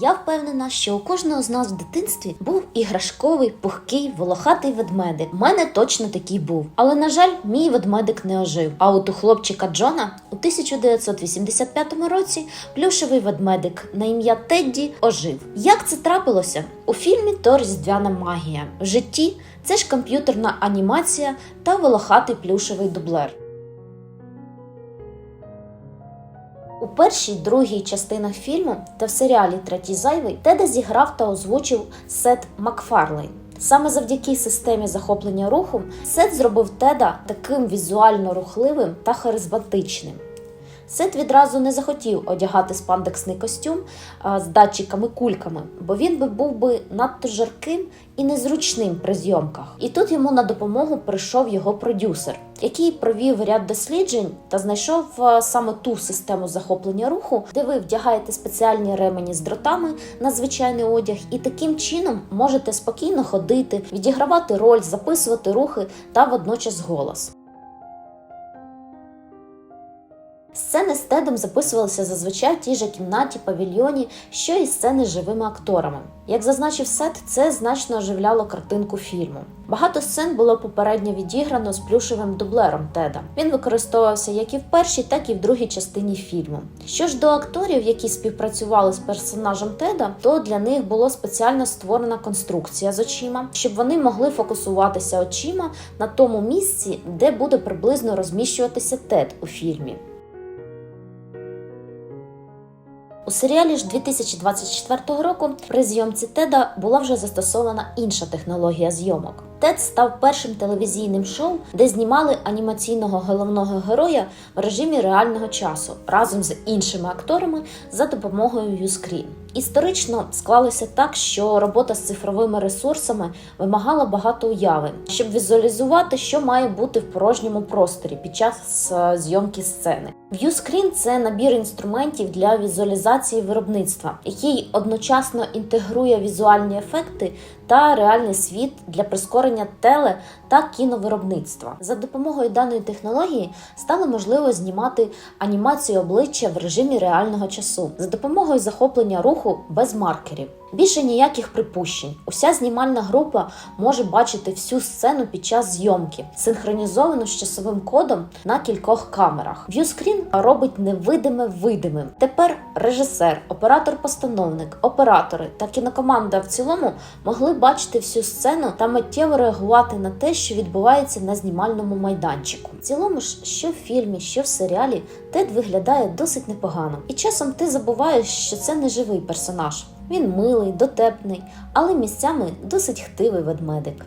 Я впевнена, що у кожного з нас в дитинстві був іграшковий, пухкий, волохатий ведмедик. У мене точно такий був. Але, на жаль, мій ведмедик не ожив. А от у хлопчика Джона у 1985 році плюшевий ведмедик на ім'я Тедді ожив. Як це трапилося? У фільмі то різдвяна магія. В житті це ж комп'ютерна анімація та волохатий плюшевий дублер. У першій другій частинах фільму та в серіалі Третій зайвий Теда зіграв та озвучив Сет Макфарлейн. Саме завдяки системі захоплення руху Сет зробив Теда таким візуально рухливим та харизматичним. Сет відразу не захотів одягати спандексний костюм з датчиками-кульками, бо він би був би надто жарким і незручним при зйомках. І тут йому на допомогу прийшов його продюсер, який провів ряд досліджень та знайшов саме ту систему захоплення руху, де ви вдягаєте спеціальні ремені з дротами на звичайний одяг, і таким чином можете спокійно ходити, відігравати роль, записувати рухи та водночас голос. Сцени з Тедом записувалися зазвичай в тій же кімнаті, павільйоні, що і сцени з живими акторами. Як зазначив Сет, це значно оживляло картинку фільму. Багато сцен було попередньо відіграно з плюшевим дублером Теда. Він використовувався як і в першій, так і в другій частині фільму. Що ж до акторів, які співпрацювали з персонажем Теда, то для них було спеціально створена конструкція з очима, щоб вони могли фокусуватися очима на тому місці, де буде приблизно розміщуватися Тед у фільмі. У серіалі ж 2024 року при зйомці Теда була вже застосована інша технологія зйомок. Тед став першим телевізійним шоу, де знімали анімаційного головного героя в режимі реального часу разом з іншими акторами за допомогою Uscreen. Історично склалося так, що робота з цифровими ресурсами вимагала багато уяви, щоб візуалізувати, що має бути в порожньому просторі під час е, зйомки сцени. Viewscreen – це набір інструментів для візуалізації виробництва, який одночасно інтегрує візуальні ефекти та реальний світ для прискорення теле та кіновиробництва. За допомогою даної технології стало можливо знімати анімацію обличчя в режимі реального часу за допомогою захоплення руху без маркерів. Більше ніяких припущень. Уся знімальна група може бачити всю сцену під час зйомки, синхронізовану з часовим кодом на кількох камерах. Viewscreen робить невидиме видимим. Тепер режисер, оператор-постановник, оператори та кінокоманда в цілому могли бачити всю сцену та миттєво реагувати на те, що відбувається на знімальному майданчику. В цілому ж, що в фільмі, що в серіалі, Тед виглядає досить непогано. І часом ти забуваєш, що це не живий персонаж. Він милий, дотепний, але місцями досить хтивий ведмедик.